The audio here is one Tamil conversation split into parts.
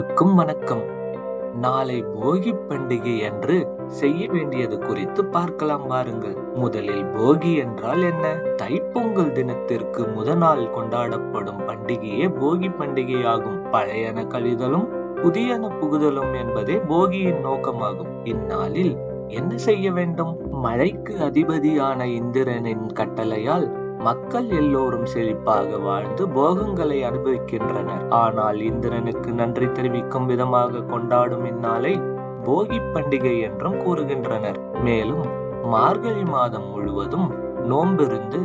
அனைவருக்கும் வணக்கம். நாளை போகி பண்டிகை என்று செய்ய வேண்டியது குறித்து பார்க்கலாம் வாருங்கள் முதலில் போகி என்றால் என்ன? தைப்பொங்கல் தினத்திற்கு முதல் நாள் கொண்டாடப்படும் பண்டிகையே போகி பண்டிகை ஆகும் பழையன கழிதலும் புதியன புகுதலும் என்பதே போகியின் நோக்கமாகும். இந்நாளில் என்ன செய்ய வேண்டும்? மழைக்கு அதிபதியான இந்திரனின் கட்டளையால் மக்கள் எல்லோரும் செழிப்பாக வாழ்ந்து போகங்களை அனுபவிக்கின்றனர். ஆனால் இந்திரனுக்கு நன்றி தெரிவிக்கும் விதமாக கொண்டாடும் இந்நாளை போகி பண்டிகை என்றும் கூறுகின்றனர். மேலும் மார்கழி மாதம் முழுவதும் நோம்பிருந்து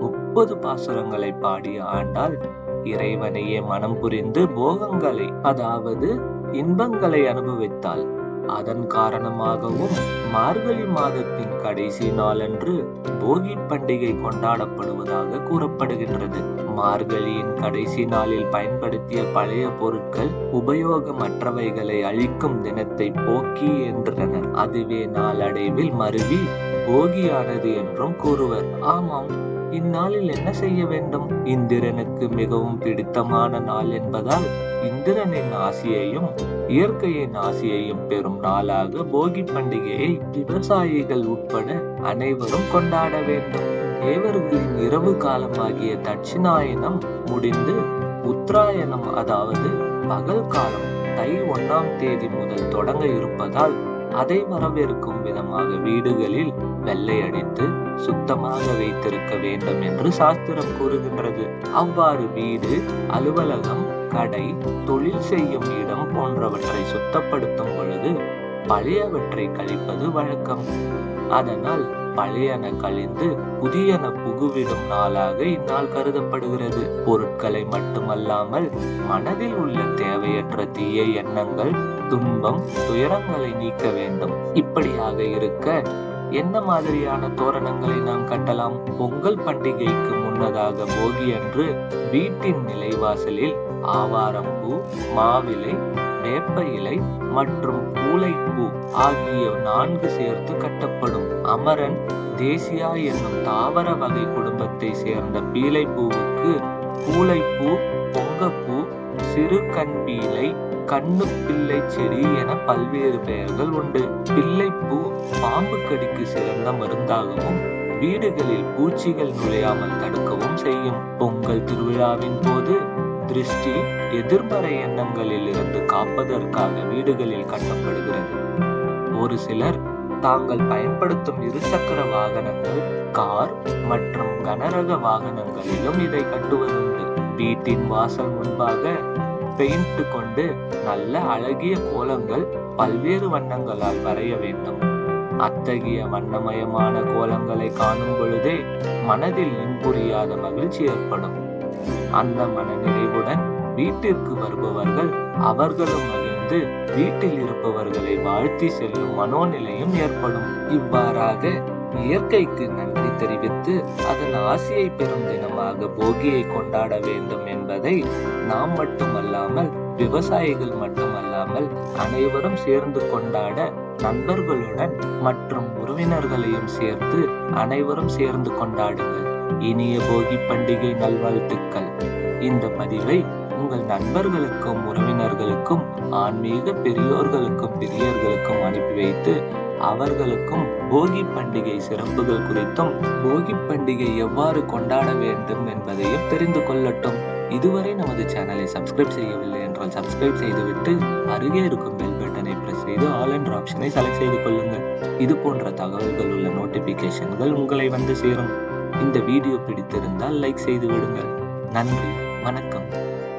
முப்பது பாசுரங்களை பாடிய ஆண்டால் இறைவனையே மனம் புரிந்து போகங்களை அதாவது இன்பங்களை அனுபவித்தாள் அதன் காரணமாகவும் மார்கழி மாதத்தின் கடைசி நாளன்று போகி பண்டிகை கொண்டாடப்படுவதாக கூறப்படுகின்றது. மார்கழியின் கடைசி நாளில் பயன்படுத்திய பழைய பொருட்கள் உபயோகமற்றவைகளை அழிக்கும் தினத்தை போக்கி என்றனர். அதுவே நாளடைவில் மருவி போகியானது என்றும் கூறுவர். ஆமாம் இந்நாளில் என்ன செய்ய வேண்டும்? இந்திரனுக்கு மிகவும் பிடித்தமான நாள் என்பதால் இந்திரனின் ஆசியையும் இயற்கையின் ஆசியையும் பெறும் நாளாக போகி பண்டிகையை விவசாயிகள் உட்பட அனைவரும் கொண்டாட வேண்டும். தேவர்களின் இரவு காலமாகிய தட்சிணாயனம் முடிந்து உத்தராயணம் அதாவது பகல் காலம் தை ஒன்றாம் தேதி முதல் தொடங்க இருப்பதால் அதை வரவேற்கும் விதமாக வீடுகளில் வெள்ளை அடித்து சுத்தமாக வைத்திருக்க வேண்டும் என்று சாஸ்திரம் கூறுகின்றது. அவ்வாறு வீடு அலுவலகம் கடை தொழில் செய்யும் இடம் போன்றவற்றை சுத்தப்படுத்தும் பொழுது பழையவற்றை கழிப்பது வழக்கம். அதனால் பழையன கழிந்து புதியன புகுவிடும் நாளாக இந்நாள் கருதப்படுகிறது. பொருட்களை மட்டுமல்லாமல் மனதில் உள்ள தேவையற்ற தீய எண்ணங்கள் துன்பம் துயரங்களை நீக்க வேண்டும். இப்படியாக இருக்க என்ன மாதிரியான தோரணங்களை நாம் கட்டலாம்? பொங்கல் பண்டிகைக்கு முன்னதாக போகி அன்று வீட்டின் நிலைவாசலில் ஆவாரம் பூ மாவிலை வேப்ப இலை மற்றும் பூளைப்பூ ஆகிய நான்கு சேர்த்து கட்டப்படும். அமரன் தேசியா என்னும் தாவர வகை குடும்பத்தை சேர்ந்த பீலைப்பூவுக்கு பூளைப்பூ பொங்கப்பூ சிறு கண்பீலை கண்ணு பிள்ளை செடி என பல்வேறு பெயர்கள் உண்டு. பிள்ளைப்பூ பாம்பு கடிக்கு சிறந்த மருந்தாகவும் வீடுகளில் பூச்சிகள் நுழையாமல் தடுக்கவும் செய்யும். பொங்கல் திருவிழாவின் போது திருஷ்டி எதிர்மறை எண்ணங்களில் இருந்து காப்பதற்காக வீடுகளில் கட்டப்படுகிறது. ஒரு சிலர் தாங்கள் பயன்படுத்தும் இருசக்கர வாகனங்கள் கார் மற்றும் கனரக வாகனங்களிலும் இதை கட்டுவதுண்டு. வீட்டின் வாசல் முன்பாக பெயிண்ட் கொண்டு நல்ல அழகிய கோலங்கள் பல்வேறு வண்ணங்களால் வரைய வேண்டும். அத்தகைய வண்ணமயமான கோலங்களை காணும் பொழுதே மனதில் இன்புரியாத மகிழ்ச்சி ஏற்படும். அந்த மனநிறைவுடன் வீட்டிற்கு வருபவர்கள் அவர்களும் மகிழ்ந்து வீட்டில் இருப்பவர்களை வாழ்த்தி செல்லும் மனோநிலையும் ஏற்படும். இவ்வாறாக இயற்கைக்கு நன்றி தெரிவித்து அதன் ஆசையை பெறும் தினமாக போகியை கொண்டாட வேண்டும் என்பதை நாம் மட்டுமல்லாமல் விவசாயிகள் மட்டுமல்லாமல் அனைவரும் சேர்ந்து கொண்டாட நண்பர்களுடன் மற்றும் உறவினர்களையும் சேர்த்து அனைவரும் சேர்ந்து கொண்டாடுங்கள். இனிய போகி பண்டிகை நல்வாழ்த்துக்கள். இந்த பதிவை உங்கள் நண்பர்களுக்கும் உறவினர்களுக்கும் ஆன்மீக பெரியோர்களுக்கும் பெரியர்களுக்கும் அனுப்பி வைத்து அவர்களுக்கும் போகி பண்டிகை சிறப்புகள் குறித்தும் போகி பண்டிகை எவ்வாறு கொண்டாட வேண்டும் என்பதையும் தெரிந்து கொள்ளட்டும். இதுவரை நமது சேனலை சப்ஸ்கிரைப் செய்யவில்லை என்றால் சப்ஸ்கிரைப் செய்துவிட்டு அருகே இருக்கும் பெல் பட்டனை பிரஸ் செய்து ஆல் என்ற ஆப்ஷனை செலக்ட் செய்து கொள்ளுங்கள். இது போன்ற தகவல்கள் உள்ள நோட்டிபிகேஷன்கள் உங்களை வந்து சேரும். இந்த வீடியோ பிடித்திருந்தால் லைக் செய்து விடுங்கள். நன்றி வணக்கம்.